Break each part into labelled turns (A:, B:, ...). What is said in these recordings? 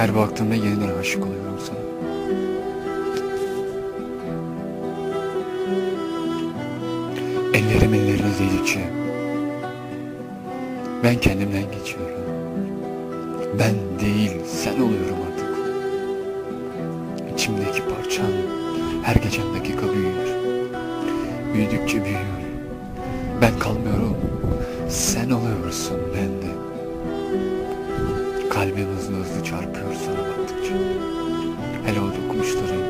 A: Her baktığımda yeniden aşık oluyorum sana. Ellerim ellerine değdikçe ben kendimden geçiyorum. Ben değil, sen oluyorum artık. İçimdeki parçan her geçen dakika büyüyor. Büyüdükçe büyüyor. Ben kalmıyorum, sen oluyorsun bende. Kalbim hızlı hızlı çarpıyor sana baktıkça. Hele o dokunuşların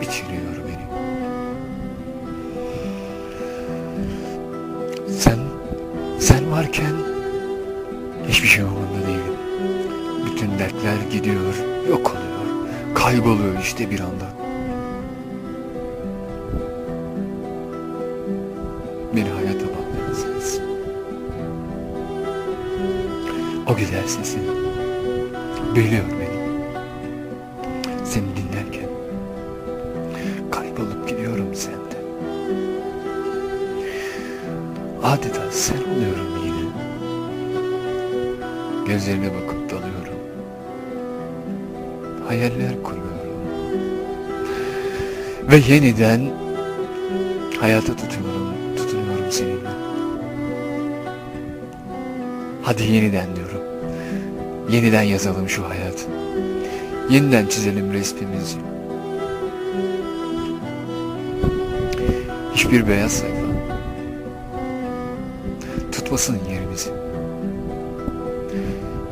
A: bitiriyor beni. Sen, sen varken hiçbir şey umurumda değil. Bütün dertler gidiyor, yok oluyor, kayboluyor işte bir anda. Beni hayata O güzel sesin bölüyor beni. Seni dinlerken kaybolup gidiyorum sende. Adeta sen oluyorum yine. Gözlerine bakıp dalıyorum. Hayaller kuruyorum. Ve yeniden hayata tutuyorum, tutunuyorum seninle. Hadi yeniden diyorum. Yeniden yazalım şu hayat. Yeniden çizelim resmimizi. Hiçbir beyaz sayfa tutmasın yerimizi.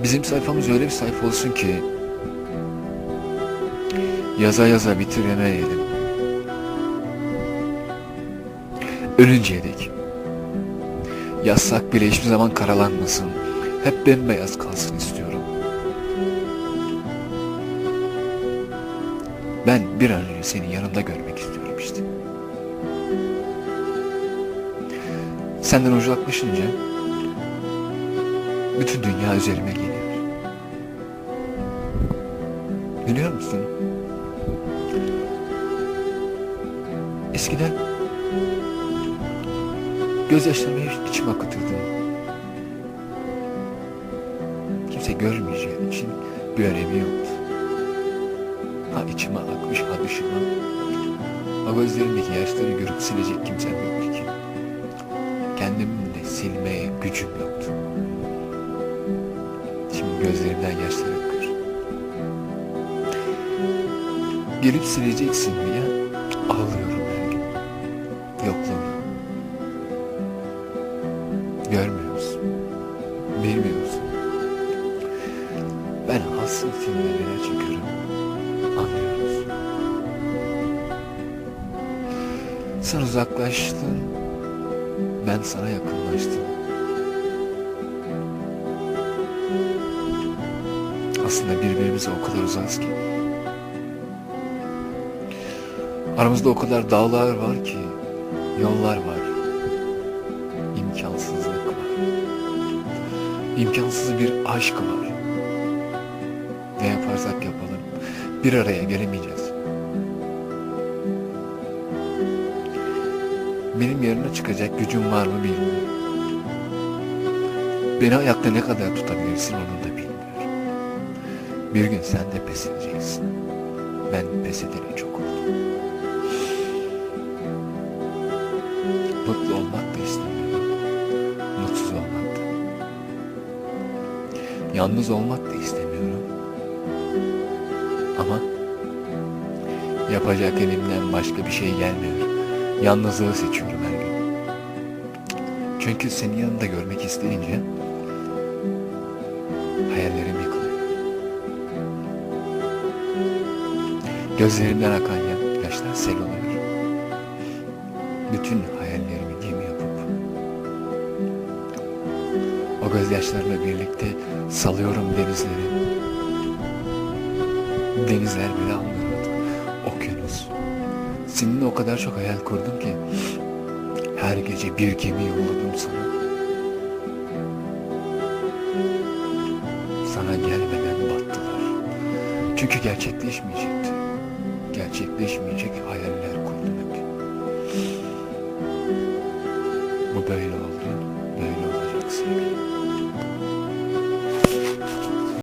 A: Bizim sayfamız öyle bir sayfa olsun ki yaza yaza bitiremeyelim. Ölünceye dek. Yazsak bile hiçbir zaman karalanmasın. Hep bembeyaz kalsın istiyorum. Ben bir an önce seni yanımda görmek istiyorum işte. Senden uzaklaşınca bütün dünya üzerime geliyor. Biliyor musun? Eskiden gözyaşlarımı hep içime akıtırdım. Kimse görmeyeceği için bir önemi yoktu. Ha içime akmış ha dışıma. Ha gözlerimdeki yaşları görüp silecek kimsem yoktu ki. Kendimi de silmeye gücüm yoktu. Şimdi gözlerimden yaşlar akıyor. Gelip sileceksin diye ağlıyorum her gün. Yokluğunu. Sen uzaklaştın. Ben sana yakınlaştım. Aslında birbirimize o kadar uzağız ki. Aramızda o kadar dağlar var ki, yollar var. İmkansızlık var. İmkansız bir aşk var. Ne yaparsak yapalım bir araya gelemeyeceğiz. Benim yerine çıkacak gücüm var mı bilmiyorum. Beni ayakta ne kadar tutabilirsin onu da bilmiyorum. Bir gün sen de pes edeceksin. Ben pes edeli çok oldu. Mutlu olmak da istemiyorum. Mutsuz olmak da. Yalnız olmak da istemiyorum. Ama yapacak elimden başka bir şey gelmiyor. Yalnızlığı seçiyorum her gün. Çünkü seni yanında görmek isteyince hayallerim yıkılıyor. Gözlerimden akan ya- yaşlar sel oluyor. Bütün hayallerimi gemi yapıp o gözyaşlarla birlikte salıyorum denizleri. Denizler bile anlıyor. Seninle o kadar çok hayal kurdum ki her gece bir gemi yolladım sana. Sana gelmeden battılar. Çünkü gerçekleşmeyecekti. Gerçekleşmeyecek hayaller kurdum hep. Bu böyle oldu.